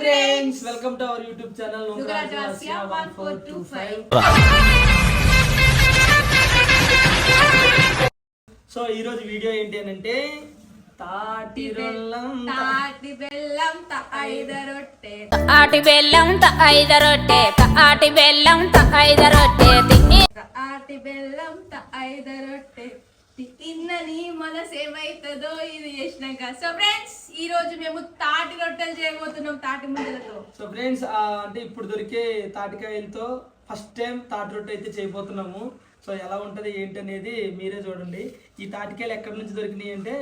Friends welcome to our YouTube channel యుగరాజాస్య 1425. So ఈ రోజు video ఏంటి అని అంటే తాటి రొల్లం తాటి బెల్లం ఐద రొట్టె. ఆటి బెల్లం ఐద రొట్టె. త ఆటి బెల్లం ఐద రొట్టె. తాటి బెల్లం ఐద రొట్టె. తిన్నని మనసు ఏమైతుందో ఇది చేసినాక. సో ఫ్రెండ్స్ ఈ రోజు మేము తాటి రొట్టెలు చేయబోతున్నాం తాటి ముద్దలతో సో ఫ్రెండ్స్ అంటే ఇప్పుడు దొరికే తాటికాయలతో ఫస్ట్ టైం తాటి రొట్టె అయితే చేయబోతున్నాము. సో ఎలా ఉంటుంది ఏంటి అనేది మీరే చూడండి. ఈ తాటికాయలు ఎక్కడి నుంచి దొరికినాయి అంటే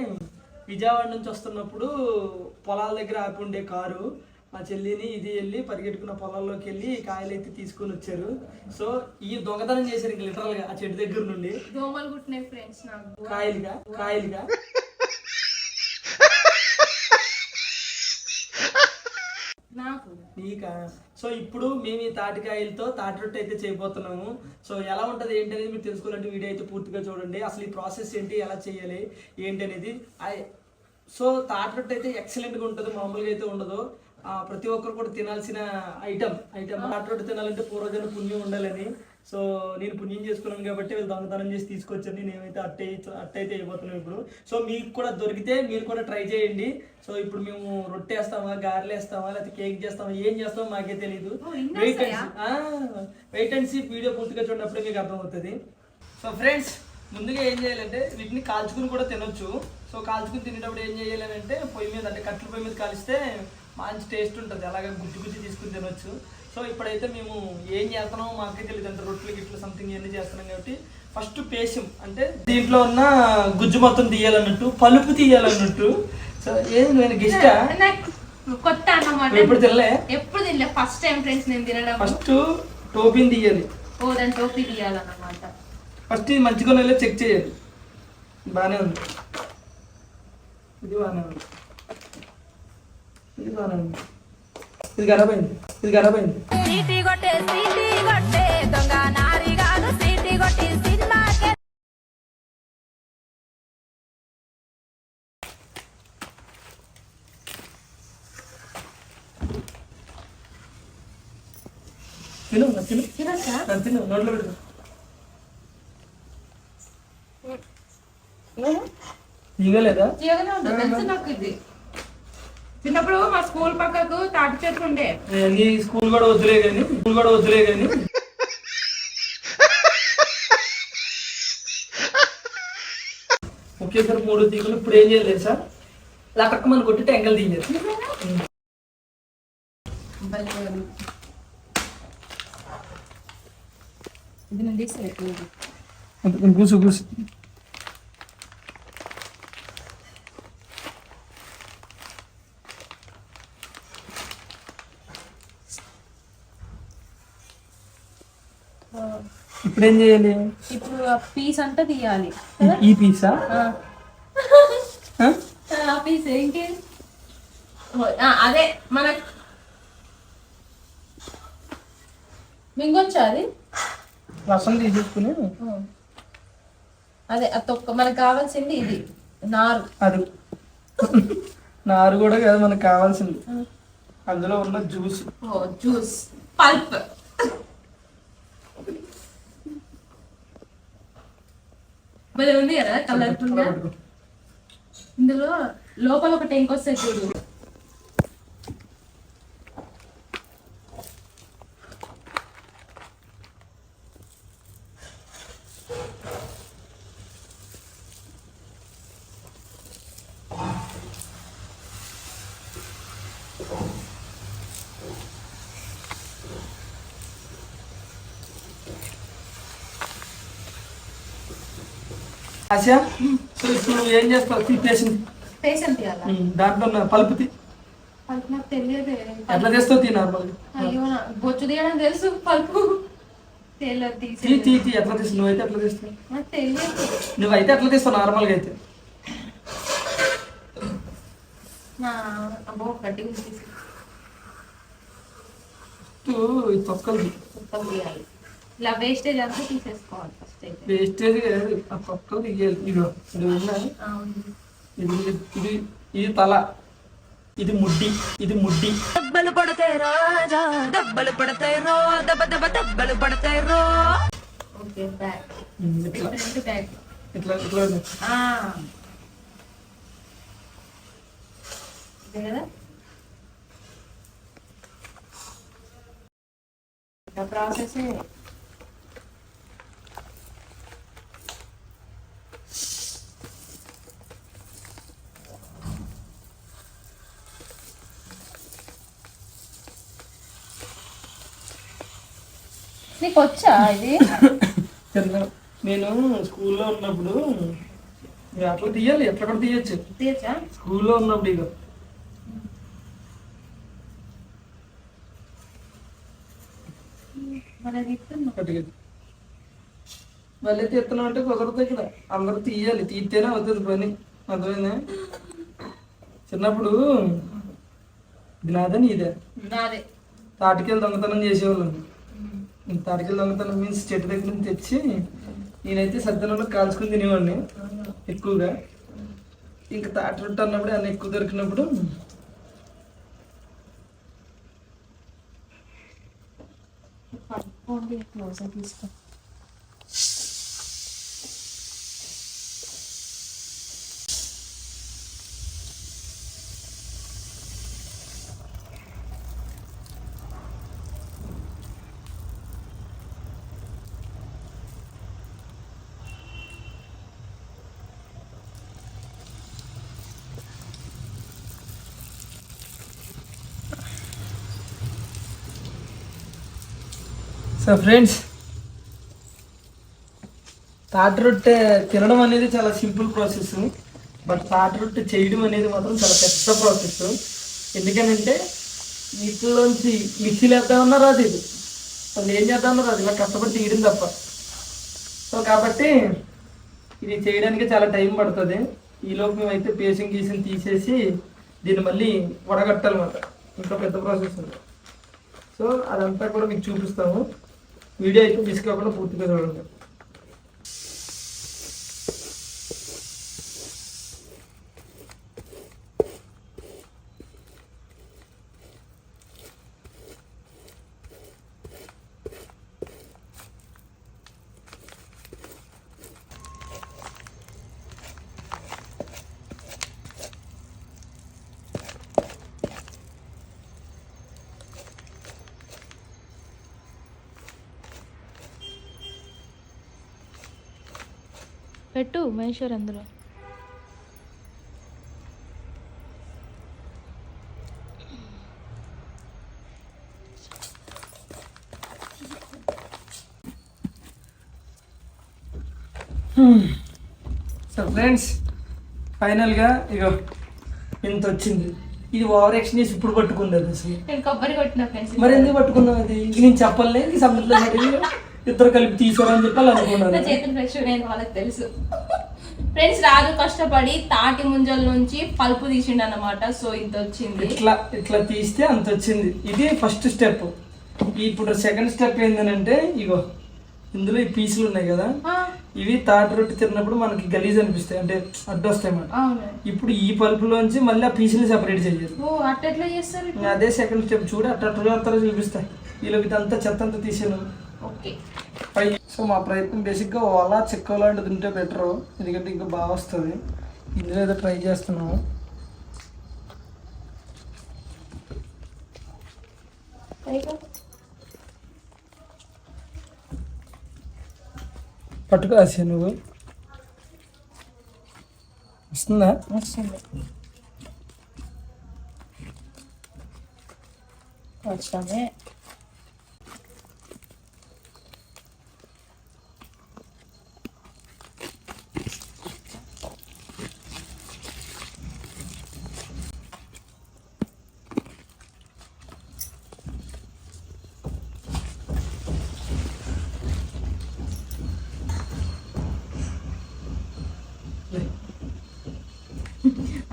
విజయవాడ నుంచి వస్తున్నప్పుడు పొలాల దగ్గర ఆపి ఉండే కారు. మా చెల్లిని ఇది వెళ్ళి పరిగెట్టుకున్న పొలాల్లోకి వెళ్ళి ఈ కాయలు అయితే తీసుకొని వచ్చారు. సో ఈ దొంగతనం చేశారు ఇంక లిటరల్గా ఆ చెట్టు దగ్గర నుండి. దోమలు కుట్టినాయి ఫ్రెండ్స్ నాకు. కాయలుగా కాయలుగా. నాకు. నీకా? సో ఇప్పుడు మేము ఈ తాటికాయలతో తాటి రొట్టె అయితే చేయబోతున్నాము. సో ఎలా ఉంటుంది ఏంటి అనేది మీరు తెలుసుకోవాలంటే వీడియో అయితే పూర్తిగా చూడండి. అసలు ఈ ప్రాసెస్ ఏంటి ఎలా చేయాలి ఏంటి అనేది సో తాటి రొట్టె అయితే ఎక్సలెంట్గా ఉంటుంది మామూలుగా అయితే ఉండదు. ప్రతి ఒక్కరు కూడా తినాల్సిన ఐటమ్ ఐటమ్ రొట్టె తినాలంటే పూర్వజన పుణ్యం ఉండాలని. సో నేను పుణ్యం చేసుకున్నాను కాబట్టి వీళ్ళు దొంగతనం చేసి తీసుకొచ్చాను నేనైతే అట్టే అట్టే అయితే అయిపోతున్నాను ఇప్పుడు. సో మీకు కూడా దొరికితే మీరు కూడా ట్రై చేయండి. సో ఇప్పుడు మేము రొట్టె వేస్తామా గారెలు వేస్తామా లేకపోతే కేక్ చేస్తామా ఏం చేస్తామో మాకే తెలియదు వెయిట్ అండ్ వస్తాయా? వెయిట్ అండ్ సీ వీడియో పూర్తిగా చూడనప్పుడే మీకు అర్థమవుతుంది. సో ఫ్రెండ్స్ ముందుగా ఏం చేయాలంటే వీటిని కాల్చుకుని కూడా తినొచ్చు. సో కాల్చుకుని తినేటప్పుడు ఏం చేయాలి అంటే పొయ్యి మీద అంటే కట్టెల పొయ్యి మీద కాలిస్తే మంచి టేస్ట్ ఉంటుంది. అలాగే గుజ్జు గుజ్జు తీసుకుని తినొచ్చు. సో ఇప్పుడైతే మేము ఏం చేస్తున్నామో మాకే తెలియదు. అంటే రొట్టెలు గిట్లు సంథింగ్ ఇవన్నీ చేస్తున్నాం కాబట్టి ఫస్ట్ పేషం అంటే దీంట్లో ఉన్న గుజ్జు మొత్తం తీయాలన్నట్టు పలుపు తీయాలన్నట్టు. సో ఏం నేను నాకు కొత్త అన్నమాట. ఎప్పుడు తినలే? ఎప్పుడు తినలే. ఫస్ట్ టైం ఫ్రెండ్స్ నేను తినడం. ఫస్ట్ టోపిని తీయాలి. ఓ దాని టోపీ తీయాలన్నమాట. ఫస్ట్ ఇది మంచిగా చెక్ చేయాలి. బాగానే ఉంది. ఇది బాగానే ఉంది. ఇది ఉంది ఇది ఖరాబ్ అయింది ఇది ఖరాబ్ అయింది తిను తిను. తిను నోట్లో పెట్టు ఇగలేదా తీయగానే ఉంటుంది నాకు ఇది. చిన్నప్పుడు మా స్కూల్ పక్కకు తాటి చెట్లు ఉండే. నీ స్కూల్ కూడా వద్దులే కానీ స్కూల్ కూడా వద్దులే కానీ ఒకేసారి మూడు తీగలు ఇప్పుడు ఏం చేయలేదు సార్? లటక్కమని కొట్టి టెంకలు తీయలేదు. ఇది నేను తీసలేదు కూసు కూసు ఇప్పుడు ఏం చేయాలి? ఇప్పుడు ఆ పీస్ అంతా తీయాలి. ఈ- ఈ పీసా? ఆ. పీస్ ఏంటి? ఆ, అదే మన మింగొచ్చా అది? రసం తీసేసుకుని? అదే ఆ తొక్క మనకు కావాల్సింది ఇది నారు. అది. నారు కూడా కాదు మనకు కావాల్సింది. అందులో ఉన్న జ్యూస్. జ్యూస్. పల్ప్. భలే ఉంది కదా కలర్ఫుల్గా? ఇందులో లోపల ఒక టెంక్ వస్తుంది చూడు. ఆశా? నువ్వు ఏం చేస్తావు? తీసేసింది పేషెంట్ తీయాలా దాంట్లో ఉన్న పలుపు తీ. పల్ప్ నాకు తెలియదు. ఎట్లా చేస్తావు తీ నార్మల్ అయ్యో బొచ్చు తీయడం తెలుసు పల్పు. తీ తీ తీ ఎట్లా తీస్తావు? నువ్వైతే ఎట్లా తీస్తావు? తెలియదు. నువ్వైతే ఎట్లా తీస్తావు నార్మల్గా అయితే? అబ్బో ఈ తొక్కలు మొత్తం తీయాలి. ఇలా వేస్టేజ్ అంతా తీసేసుకోవాలి ఫస్ట్ అయితే. వేస్టేజ్ కాదు ఆ తొక్కలు తీయాలి. ఇది ఉందా అవును. ఇది ఇది ఇది తల ఇది ముడ్డి ఇది ముడ్డి. దెబ్బలు పడతాయి రాజా దెబ్బలు పడతాయి రో దెబ్బ దెబ్బ దెబ్బలు పడతాయి రో. ఓకే బ్యాక్ ఉమ్, ఇట్లా. ఫ్రంట్ బ్యాక్ ఇట్లా ఇట్లా ఉంది. ఇదే కదా? ప్రాసెస్ వచ్చా ఇది? నేను స్కూల్లో ఉన్నప్పుడు అట్లా తీయాలి ఎట్లా కూడా తీయచ్చు. తీయచ్చా? స్కూల్లో ఉన్నప్పుడు ఇక. మళ్ళీ తీస్తున్నాం అంటే కుదరదు ఇక్కడ అందరూ తీయాలి. తీస్తేనే అవుతుంది పని. అర్థమైందా? చిన్నప్పుడు ఇది. నాదే. నీదే నాదే తాటికెళ్ళి దొంగతనం చేసేవాళ్ళం. తడికి దొంగతనం మీన్స్ చెట్టు దగ్గర నుంచి తెచ్చి నేనైతే సద్దనంలో కాల్చుకుని తినేవాడిని ఎక్కువగా. ఇంకా తాటి రొట్టె అన్నప్పుడు అన్న ఎక్కువ దొరికినప్పుడు క్లోజ్ తీసుకో. సో ఫ్రెండ్స్ తాటి రొట్టె తినడం అనేది చాలా సింపుల్ ప్రాసెస్. బట్ తాటి రొట్టె చేయడం అనేది మాత్రం చాలా పెద్ద ప్రాసెస్. ఎందుకనంటే వీటిలోంచి మిక్సీలు వేద్దామన్నా రాదు ఇది వాళ్ళు ఏం చేద్దామన్నా రాదు ఇలా కష్టపడి తీయడం తప్ప. సో కాబట్టి ఇది చేయడానికి చాలా టైం పడుతుంది. ఈలోపు మేమైతే పేసింగ్ గీసిన తీసేసి దీన్ని మళ్ళీ వడగట్టాలన్నమాట. ఇంకా పెద్ద ప్రాసెస్ ఉంది. సో అదంతా కూడా మీకు చూపిస్తాము. వీడియో అయితే మిస్ కాకుండా పూర్తిగా చూడండి. పెట్టు మహేశ్వర్ అందులో. సో ఫ్రెండ్స్ ఫైనల్గా ఇక ఇంత వచ్చింది ఇది ఓవర్ యాక్షన్ చేసి ఇప్పుడు పట్టుకుంది అది అసలు. నేను కొబ్బరి కొట్టిన ఫ్రెండ్స్ మరి ఎందుకు పట్టుకున్నావు అది? ఇంక నేను చెప్పలే ఇంక సముద్రంలో పడి ఇద్దరు కలిపి తీసుకోరని చెప్పి వాళ్ళు అనుకున్నారు చేతులు ఫ్రెష్ నేను వాళ్ళకి తెలుసు. ఫ్రెండ్స్ రాజు కష్టపడి తాటి ముంజల నుంచి పల్పు తీసిండు అన్నమాట సో ఇంత వచ్చింది ఇట్లా ఇట్లా తీస్తే అంత వచ్చింది ఇది ఫస్ట్ స్టెప్ ఇప్పుడు సెకండ్ స్టెప్ ఏంటంటే ఇగో ఇందులో ఈ పీసులు ఉన్నాయి కదా. ఇవి తాటి రొట్టె తిన్నప్పుడు మనకి గలీజ్ అనిపిస్తాయి. అంటే అడ్డొస్తాయి అన్నమాట. అవును. ఇప్పుడు ఈ పల్పులోంచి మళ్ళీ ఆ పీసులు సెపరేట్ చేయాలి అదే సెకండ్ స్టెప్ చూడు అట్లా చేస్తారో చూపిస్తాయి వీళ్ళకి ఇదంతా చెత్త అంతా తీసాను. ఓకే సో మా ప్రయత్నం బేసిక్గా ఓలా చెక్క లాంటిది ఉంటే బెటర్. ఎందుకంటే ఇంకా బాగా వస్తుంది. ఇందులో ఏదో ట్రై చేస్తున్నాము. పట్టుకో ఆసియా నువ్వు. వస్తుందా? వస్తుంది. వచ్చామే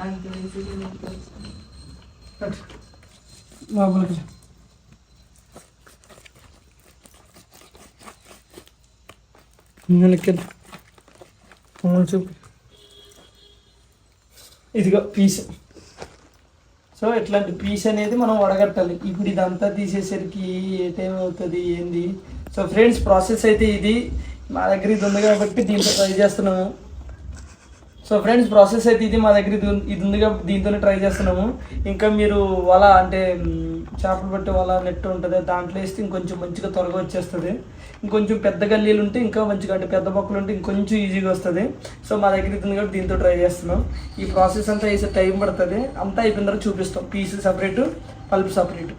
అంత పట్టు. లోపలికి. వెనక్కి వెళ్ళు. ఇదిగో పీస్. సో ఇట్లాంటి పీస్ అనేది మనం వడగట్టాలి. ఇప్పుడు ఇదంతా తీసేసరికి ఏ టైం అవుతుంది ఏంది? సో ఫ్రెండ్స్ ప్రాసెస్ అయితే ఇది. మా దగ్గర ఇది ఉంది కాబట్టి దీంతో ట్రై చేస్తున్నాము. సో ఫ్రెండ్స్ ప్రాసెస్ అయితే ఇది మా దగ్గర ఇది ఉంది- దీంతోనే ట్రై చేస్తున్నాము. ఇంకా మీరు వల అంటే చేపలు పట్టే వల నెట్ ఉంటుంది దాంట్లో వేస్తే ఇంకొంచెం మంచిగా త్వరగా వచ్చేస్తుంది. ఇంకొంచెం పెద్ద గల్లీలు ఉంటే ఇంకా మంచిగా అంటే పెద్ద బొక్కలు ఉంటే ఇంకొంచెం ఈజీగా వస్తుంది. సో మా దగ్గర ఇది ఉంది కాబట్టి దీంతో ట్రై చేస్తున్నాం. ఈ ప్రాసెస్ అంతా వేసే టైం పడుతుంది. అంతా అయిపోయిన తర్వాత చూపిస్తాం. Piece separate pulp separate.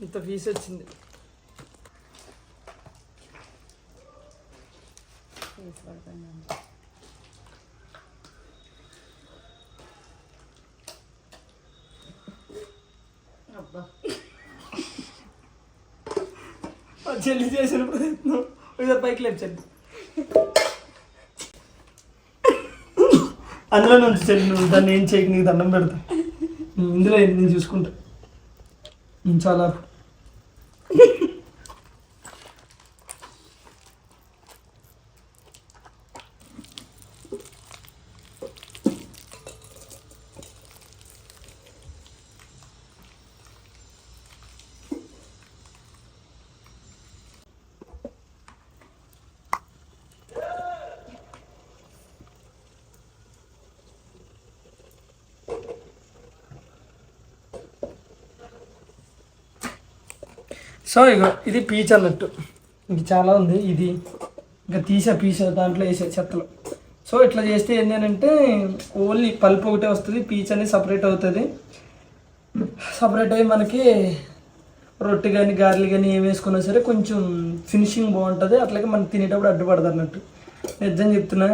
ఇంత పీస్ వచ్చింది. మా చెల్లి చేసిన ప్రయత్నం. ఒకసారి పైకి లేపు అందులో నుంచి చెల్లి నువ్వు దాన్ని ఏం చేయకు నీకు దండం పెడతా. ఇందులో నేను చూసుకుంటా. చాలా సో ఇగో ఇది పీచ్ అన్నట్టు ఇంక చాలా ఉంది. ఇది ఇంకా తీసే పీచ్ దాంట్లో వేసే చెత్తలు. సో ఇట్లా చేస్తే ఏంటంటే ఓన్లీ పల్ప్ ఒకటే వస్తుంది పీచ్ అనేది సపరేట్ అవుతుంది. సపరేట్ అయ్యి మనకి రొట్టె కానీ గారెలు కానీ ఏం వేసుకున్నా సరే కొంచెం ఫినిషింగ్ బాగుంటుంది. అట్లాగే మనం తినేటప్పుడు అడ్డుపడదు అన్నట్టు. నిజం చెప్తున్నా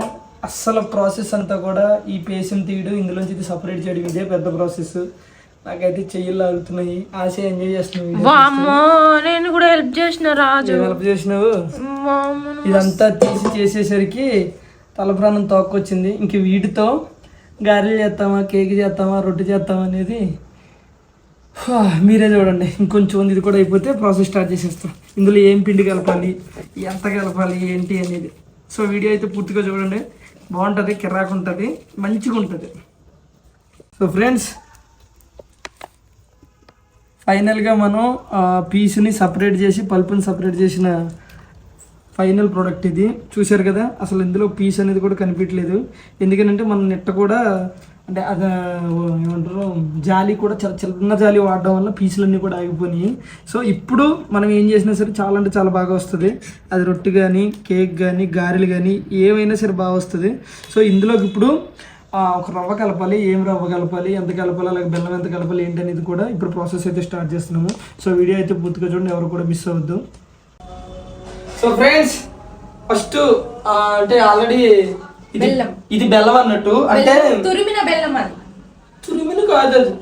అస్సలు ప్రాసెస్ అంతా కూడా ఈ పేసం తీయడం ఇందులోంచి ఇది సపరేట్ చేయడం ఇదే పెద్ద ప్రాసెస్. నాకైతే చెయ్యలు లాగుతున్నాయి ఆశ ఎంజాయ్ చేస్తున్నావు. వామ్మో నేను కూడా హెల్ప్ చేసిన రాజు. హెల్ప్ చేసినావు. ఇదంతా తీసి చేసేసరికి తలప్రాణం తోక్కొచ్చింది. ఇంక వీటితో గారెలు చేస్తామా కేక్ చేస్తామా రొట్టె చేస్తామా అనేది మీరే చూడండి. ఇంకొంచెం ఉంది ఇది కూడా అయిపోతే ప్రాసెస్ స్టార్ట్ చేసేస్తాం. ఇందులో ఏం పిండి కలపాలి ఎంత కలపాలి ఏంటి అనేది. సో వీడియో అయితే పూర్తిగా చూడండి. బాగుంటుంది కిరాకు ఉంటుంది మంచిగా ఉంటుంది సో ఫ్రెండ్స్ ఫైనల్గా మనం పీస్ని సపరేట్ చేసి పల్పుని సపరేట్ చేసిన ఫైనల్ ప్రోడక్ట్ ఇది. చూశారు కదా అసలు ఇందులో పీస్ అనేది కూడా కనిపించలేదు ఎందుకంటే మన నెట్ కూడా అంటే అది ఏమంటారు జాలి కూడా చాలా చిన్న జాలి వాడడం వల్ల పీసులన్నీ కూడా ఆగిపోయినాయి. సో ఇప్పుడు మనం ఏం చేసినా సరే చాలా అంటే చాలా బాగా వస్తుంది. అది రొట్టె కానీ కేక్ కానీ గారెలు కానీ ఏమైనా సరే బాగా వస్తుంది. సో ఇందులోకి ఇప్పుడు ఒక రవ్వ కలపాలి ఏం రవ్వ కలపాలి ఎంత కలపాలి అలాగే బెల్లం ఎంత కలపాలి ఏంటి అనేది కూడా ఇప్పుడు ప్రాసెస్ అయితే స్టార్ట్ చేస్తున్నాము. సో వీడియో అయితే పూర్తిగా చూడండి ఎవరు కూడా మిస్ అవ్వద్దు. సో ఫ్రెండ్స్ ఫస్ట్ అంటే ఆల్రెడీ ఇది బెల్లం. ఇది బెల్లం అన్నట్టు. అంటే తురిమిన బెల్లం అది. తురిమిన కాదు అది.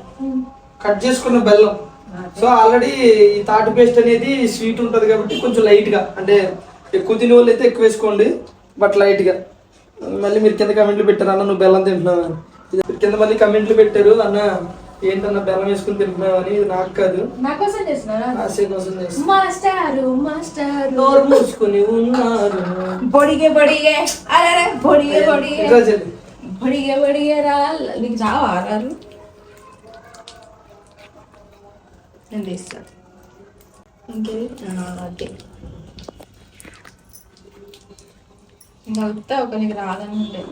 కట్ చేసుకున్న బెల్లం. సో ఆల్రెడీ ఈ తాటి పేస్ట్ అనేది స్వీట్ ఉంటుంది కాబట్టి కొంచెం లైట్గా. అంటే ఎక్కువ తినే వాళ్ళు అయితే ఎక్కువ వేసుకోండి బట్ లైట్గా. మళ్ళీ మీరు కింద కమెంట్లు పెట్టారు అన్న నువ్వు బెల్లం తింటున్నావు అని. కింద మళ్ళీ కమెంట్లు పెట్టారు అన్న ఏంటన్న బెల్లం వేసుకుని తింటున్నావు అని ఇది నాకు కాదు. ఆశయ కోసం మాస్టారు మాస్టారు. నోరు మూసుకుని ఉన్నారు. బొడిగే బొడిగే. అరే బొడిగే బొడిగే. బొడిగే బొడిగే రా. నీకు చావా రారు? నేను తీస్తాను ఇంకేది? అదే ఇంకా వస్తా ఒక నీకు రాదని ఉండే.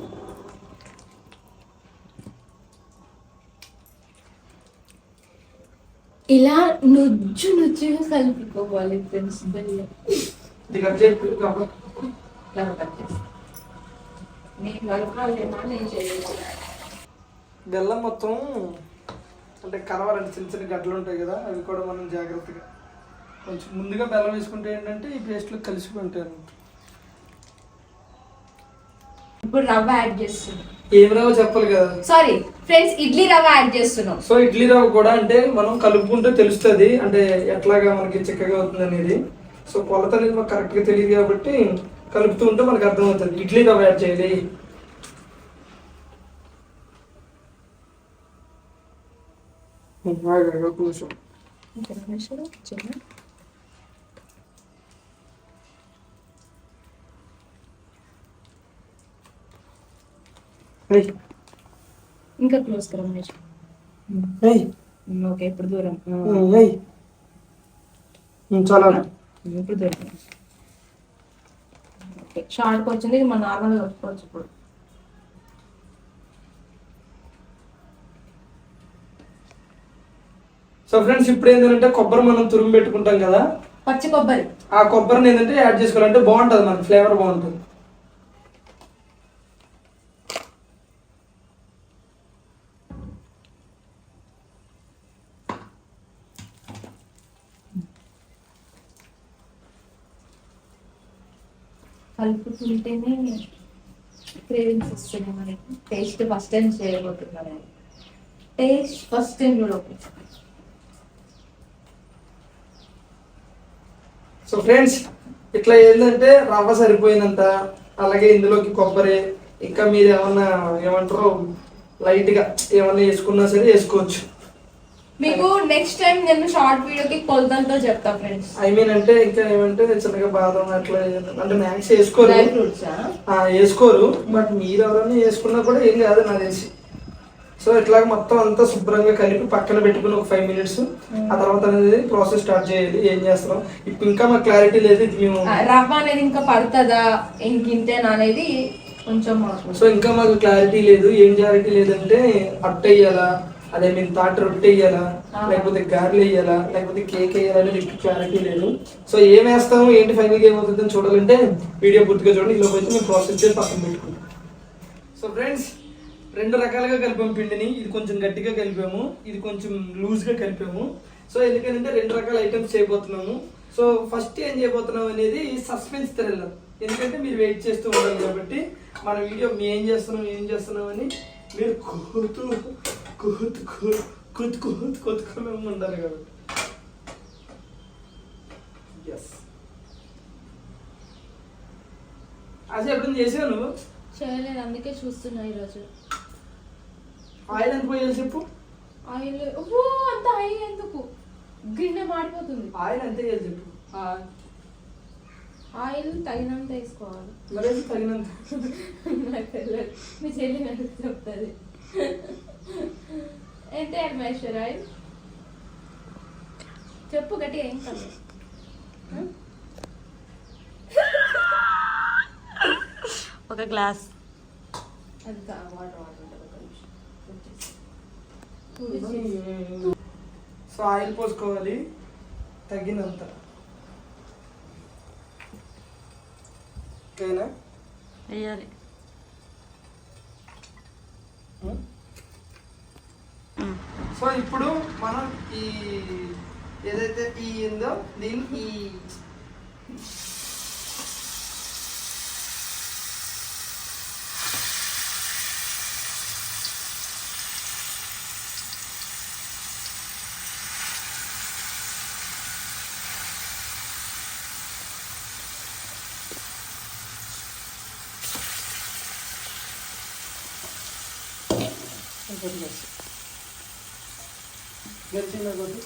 ఇలా నుజ్జు నుజ్జుగా కలుపుకోవాలి ఫ్రెండ్స్ బెల్లం. బెల్లం మొత్తం అంటే కరవాలంటే చిన్న చిన్న గడ్డలు ఉంటాయి కదా అవి కూడా మనం జాగ్రత్తగా కొంచెం ముందుగా బెల్లం వేసుకుంటే ఏంటంటే ఈ పేస్ట్లో కలిసిపోయి ఉంటాయి అన్నమాట. ఇప్పుడు రవ్వ యాడ్ చేస్తున్నాం. ఏం రావో చెప్పాలి కదా? సారీ ఫ్రెండ్స్ ఇడ్లీ రవ్వ యాడ్ చేస్తున్నాం. సో ఇడ్లీ రవ్వ కూడా అంటే మనం కలుపుకుంటే తెలుస్తుంది. అంటే ఎట్లాగా మనకి చిక్కగా అవుతుంది అనేది. సో కొలత అనేది మాకు కరెక్ట్గా తెలియదు కాబట్టి కలుపుతూ ఉంటే మనకు అర్థమవుతుంది. ఇడ్లీ రవ్వ యాడ్ చేయాలి. ఆగు, ఇంకా క్లోజ్ ఏయ్ ఓకే ఇప్పుడు దూరం. చాలా ఇప్పుడు దూరం. ఓకే షార్ట్కి వచ్చింది ఇది మన నార్మల్గా వస్తుంది ఇప్పుడు. సో ఫ్రెండ్స్ ఇప్పుడు ఏంటంటే కొబ్బరి మనం తురుము పెట్టుకుంటాం కదా? పచ్చి కొబ్బరి. ఆ కొబ్బరిని ఏంటంటే యాడ్ చేసుకోవాలంటే బాగుంటుంది మనకి ఫ్లేవర్ బాగుంటుంది. కలుపుతుంటేనే క్రేవింగ్స్ వస్తున్నాయి మనకి టేస్ట్ ఫస్ట్ టైం చేయబోతున్నాను టేస్ట్ ఫస్ట్ టైం కూడా సో ఫ్రెండ్స్ ఇట్లా ఏంటంటే రవ్వ సరిపోయినంత అలాగే ఇందులోకి కొబ్బరి ఇంకా మీరు ఏమన్నా ఏమంటారు లైట్గా ఏమన్నా వేసుకున్నా సరే వేసుకోవచ్చు. మీకు నెక్స్ట్ టైం నేను షార్ట్ వీడియోకి కొలతలతో చెప్తా ఫ్రెండ్స్ ఐ మీన్ అంటే ఇంకా ఏమంటే చిన్నగా అట్లా ఏదైనా- అంటే మ్యాక్స్ వేసుకోరు. వేసుకోరు. బట్ మీరు ఎవరైనా వేసుకున్నా కూడా ఏం కాదు నాకు తెలిసి. సో ఇట్లా మొత్తం అంతా శుభ్రంగా కలిపి పక్కన పెట్టుకుని ఒక ఫైవ్ మినిట్స్ ఆ తర్వాత అనేది ప్రాసెస్ స్టార్ట్ చేయాలి. ఏం చేస్తాం? ఇప్పుడు ఇంకా మాకు క్లారిటీ లేదు. ఇది మేము రవ్వ అనేది ఇంకా పడుతుందా? ఇంకింతేనా అనేది కొంచెం సో ఇంకా మాకు క్లారిటీ లేదు. ఏం క్లారిటీ లేదంటే అట్ట వేయాలా అదే మేము తాటి రొట్టె వేయాలా. లేకపోతే గారెలు వేయాలా లేకపోతే కేక్ వేయాలా అనేది మీకు క్లారిటీ లేదు. సో ఏం వేస్తాము? ఏంటి ఫైనల్గా ఏమవుతుందని చూడాలంటే వీడియో పూర్తిగా చూడండి. ఇలా అయితే మేము ప్రాసెస్ చేసి పక్కన పెట్టుకుంటాం సో ఫ్రెండ్స్ రెండు రకాలుగా కలిపాము పిండిని. ఇది కొంచెం గట్టిగా కలిపాము. ఇది కొంచెం లూజ్గా కలిపాము. సో ఎందుకంటే రెండు రకాల ఐటమ్స్ చేయబోతున్నాము. సో ఫస్ట్ ఏం చేయబోతున్నాం అనేది సస్పెన్స్ థ్రిల్లర్ ఎందుకంటే మీరు వెయిట్ చేస్తూ ఉండాలి కాబట్టి మన వీడియో మేము ఏం చేస్తున్నాం ఏం చేస్తున్నాం అని మీరు కూతు కూతు కూతు కూతు కొతుకునే ఉండాలి కాబట్టి ఎస్ అసలు ఎప్పుడు చేసావు నువ్వు? చేయలేదు అందుకే చూస్తున్నా ఈరోజు. ఆయిల్ ఎంత పోయాలి చెప్పు. ఆయిల్ ఓ అంత ఆయిల్ ఎందుకు? గిన్నె మాడిపోతుంది. ఆయిల్ ఎంత వేయాలి చెప్పు. ఆయిల్ తగినంత వేసుకోవాలి. మరి తగినంత? మీ చెల్లి నాకు చెప్తుంది. ఎంత మహేశ్వర్ ఆయిల్? చెప్పు గట్టిగా ఏం కాదు ఒక గ్లాస్. అది వాటర్ వాటర్. సో ఆయిల్ పోసుకోవాలి తగినంత. ఓకేనా? వేయాలి సో ఇప్పుడు మనం ఈ ఏదైతే ఈ ఉందో దీన్ని ఈ గెలిచిందా కొద్ది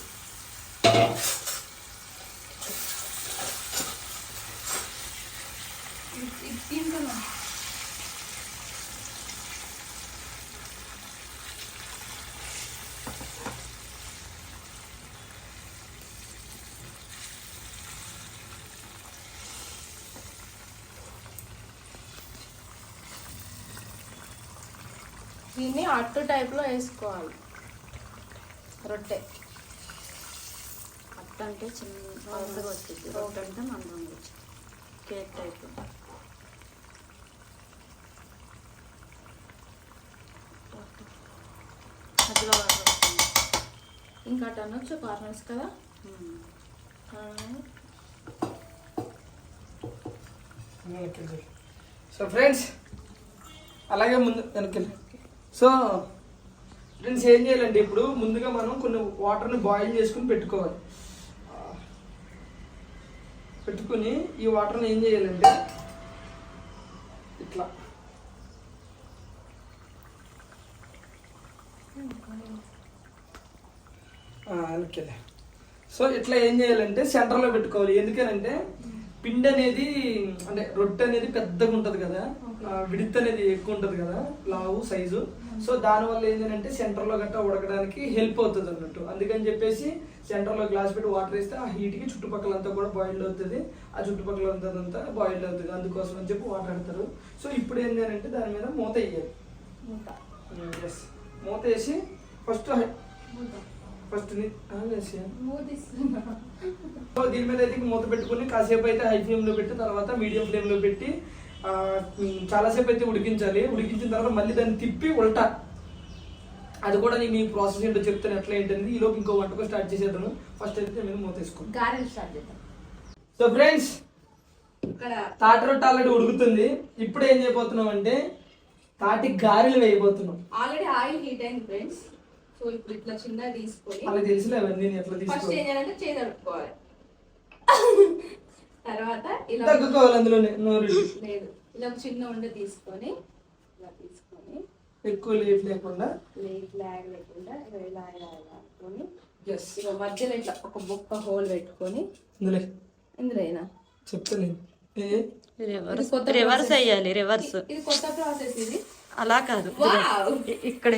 దీన్ని అట్టు టైప్లో వేసుకోవాలి. రొట్టె. అంటే చిన్న వరుసగా వచ్చింది రొట్టె అంటే మందంగా వచ్చింది కేక్ టైప్. మధ్యలో ఇంకా అటు అనొచ్చు కార్నర్స్ కదా. సో ఫ్రెండ్స్ అలాగే ముందు వెనక్కి సో ఫ్రెండ్స్ ఏం చేయాలంటే ఇప్పుడు ముందుగా మనం కొన్ని వాటర్ని బాయిల్ చేసుకుని పెట్టుకోవాలి. పెట్టుకుని ఈ వాటర్ని ఏం చేయాలంటే ఇట్లా. వెనక్కిలే సో ఇట్లా ఏం చేయాలంటే సెంటర్లో పెట్టుకోవాలి. ఎందుకనంటే పిండి అనేది అంటే రొట్టె అనేది పెద్దగా ఉంటుంది కదా. ఓకే. విడిత్ అనేది ఎక్కువ ఉంటుంది కదా లావు సైజు సో దానివల్ల ఏంటంటే సెంటర్లో గట్టా ఉడకడానికి హెల్ప్ అవుతుంది అన్నట్టు. అందుకని చెప్పేసి సెంటర్లో గ్లాస్ పెట్టి వాటర్ వేస్తే ఆ హీట్కి చుట్టుపక్కలంతా కూడా బాయిల్డ్ అవుతుంది. ఆ చుట్టుపక్కల అంతా బాయిల్డ్ అవుతుంది. అందుకోసం అని చెప్పి వాటర్ ఆడతారు సో ఇప్పుడు ఏంటంటే దాని మీద మూత వేయాలి. మూత. ఎస్ మూత వేసి ఫస్ట్. ఫస్ట్. సో దీని మీద అయితే మూత పెట్టుకుని కాసేపు అయితే హై ఫ్లేమ్లో పెట్టి తర్వాత మీడియం ఫ్లేమ్లో పెట్టి చాలాసేపు అయితే ఉడికించాలి. ఉడికించిన తర్వాత మళ్ళీ దాన్ని తిప్పి ఉల్టా. అది కూడా నేను ఈ ప్రాసెస్ ఏంటో చెప్తాను ఎట్లా ఏంటనేది. ఈ లోపు ఇంకో వంటకం స్టార్ట్ చేసేద్దాము. ఫస్ట్ అయితే నేను మూత వేసుకుంటాను గారెలు స్టార్ట్ చేద్దాం. సో ఫ్రెండ్స్ ఇక్కడ తాటి రొట్టె ఆల్రెడీ ఉడుకుతుంది. ఇప్పుడు ఏం చేయబోతున్నాం అంటే తాటి గారెలు వేయబోతున్నాం. ఆల్రెడీ ఆయిల్ హీట్ అయింది ఫ్రెండ్స్. సో ఇప్పుడు ఇట్లా చిన్నగా తీసుకొని అలా తెలిసిన అవన్నీ నేను ఎట్లా ఫస్ట్ తీసుకోవాలి. ఏం చేయాలంటే చేయి తడుపుకోవాలి తర్వాత ఇలా తగ్గుకోవాలి అందులోనే నోరు లేదు ఇలా ఒక చిన్న ఉండ తీసుకొని ఇలా తీసుకొని ఎక్కువ లేట్ లేకుండా. లేట్ లాగ్ లేకుండా ఇలా ఇలా అనుకొని ఇక మధ్యలో ఇట్లా ఒక బొక్క హోల్ పెట్టుకొని ఇందులో. ఇందులో అయినా చెప్తాను ఏ రివర్స్ రివర్స్. అయ్యాలి రివర్స్ ఇది కొత్త ప్రాసెస్ ఇది. అలా కాదు. ఇక్కడ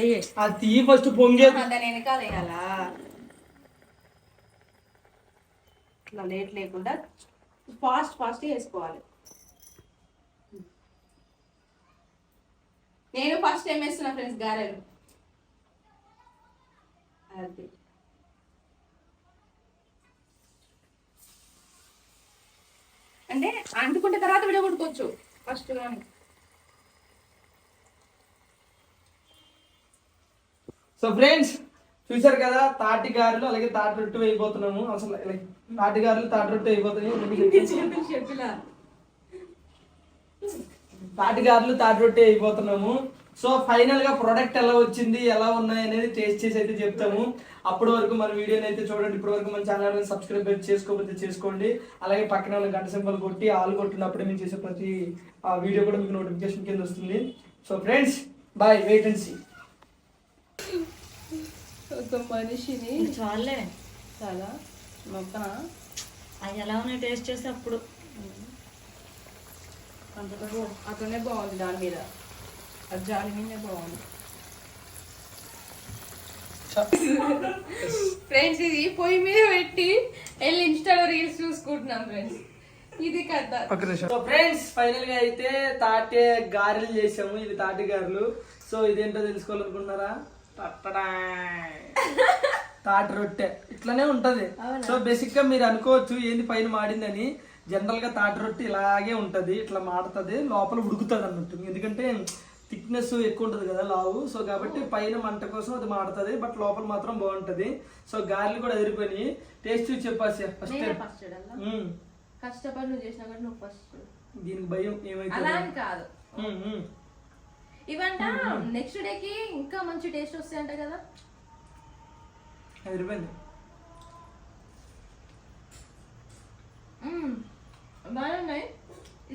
తీ ఫస్ట్ పొంగే దాని వెనకాల వేయాలా? ఇట్లా లేట్ లేకుండా ఫాస్ట్ ఫాస్ట్ వేసుకోవాలి. నేను ఫస్ట్ టైం వేస్తున్నా ఫ్రెండ్స్? గారెలు. అది. అంటే అంటుకుంటే తర్వాత విడగొట్టుకోవచ్చు ఫస్ట్ కానీ సో ఫ్రెండ్స్ చూసారు కదా తాటి గారెలు అలాగే తాటి రొట్టె వేయబోతున్నాము. అసలు తాటి గారెలు తాటి రొట్టె అయిపోతున్నాయి తాటి గారెలు తాటి రొట్టె అయిపోతున్నాము సో ఫైనల్గా ప్రొడక్ట్ ఎలా వచ్చింది ఎలా ఉన్నాయి అనేది టేస్ట్ చేసి అయితే చెప్తాము. అప్పటి వరకు మన వీడియోని అయితే చూడండి. ఇప్పటి వరకు మన ఛానల్ సబ్స్క్రైబ్ చేసుకోకపోతే చేసుకోండి. అలాగే పక్కన గంట సింబల్ కొట్టి ఆల్ కొట్టినప్పుడే మేము చేసే ప్రతి ఆ వీడియో కూడా మీకు నోటిఫికేషన్ కింద వస్తుంది. So friends bye wait and see ఒక మనిషిని చాలే. చాలా మొక్కన అవి ఎలా ఉన్నాయి టేస్ట్ చేసి అప్పుడు. అట్లనే బాగుంది దాని మీద. అది జాలి మీదే బాగుంది. ఫ్రెండ్స్ ఇది పొయ్యి మీద పెట్టి వెళ్ళి ఇన్స్టాలో రీల్స్ చూసుకుంటున్నాం ఫ్రెండ్స్ ఇది కథ. సో ఫ్రెండ్స్ ఫైనల్గా అయితే తాటి గారెలు చేసాము ఇవి తాటి గారెలు. సో ఇదేంటో తెలుసుకోవాలనుకున్నారా టట్టడా. తాటి రొట్టె. ఇట్లానే ఉంటది. సో బేసిక్గా మీరు అనుకోవచ్చు ఏంది పైన మాడిందని. జనరల్గా తాటి రొట్టె ఇలాగే ఉంటది. ఇట్లా మాడుతుంది. లోపల ఉడుకుతుంది అన్నట్టు. ఎందుకంటే థిక్నెస్ ఎక్కువ ఉంటది కదా లావు. సో కాబట్టి పైన మంట కోసం అది మాడుతుంది. బట్ లోపల మాత్రం బాగుంటది. సో గారెలు కూడా ఎదిరిపోయి టేస్ట్ చూసి చెప్పాసి ఫస్ట్ కష్టపడి నువ్వు చేసినా కూడా నువ్వు ఫస్ట్ దీనికి భయం ఏమైతే కాదు. ఇవంట? నెక్స్ట్ డేకి ఇంకా మంచి టేస్ట్ వస్తాయంట కదా. ఎదిరిపోయింది మ్మ్. బాగానే ఉన్నాయి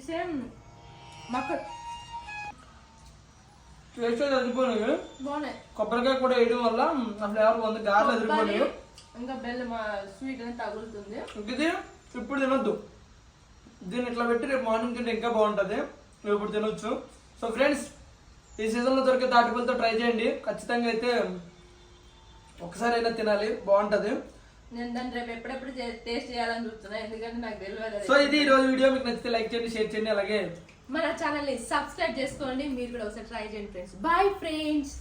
సేమ్ మక్క టేస్ట్ ఎదిరిపోయినాయి బాగున్నాయి. కొబ్బరికాయ కూడా వేయడం వల్ల ఆ ఫ్లేవర్ ఉంది. గారెలు కొబ్బరి, ఎదిరిపోయినాయి ఇంకా బెల్లం స్వీట్ అనేది తగులుతుంది. ఇది ఇప్పుడు తినొద్దు. దీన్ని ఇట్లా పెట్టి రేపు మార్నింగ్ తింటే ఇంకా బాగుంటుంది. ఇప్పుడు తినొచ్చు. సో ఫ్రెండ్స్ ఈ సీజన్లో దొరికే తాటిపూలతో ట్రై చేయండి. ఖచ్చితంగా అయితే ఒకసారి అయినా తినాలి. బాగుంటది. నేను దాన్ని రేపు ఎప్పుడెప్పుడు టేస్ట్ చేయాలని చూస్తున్నా. ఎందుకంటే నాకు తెలియదు సో. ఇది ఈ రోజు వీడియో. మీకు నచ్చితే లైక్ చేయండి షేర్ చేయండి. అలాగే మన ఛానల్ని సబ్స్క్రైబ్ చేసుకోండి. మీరు కూడా ఒకసారి ట్రై చేయండి ఫ్రెండ్స్ బాయ్ ఫ్రెండ్స్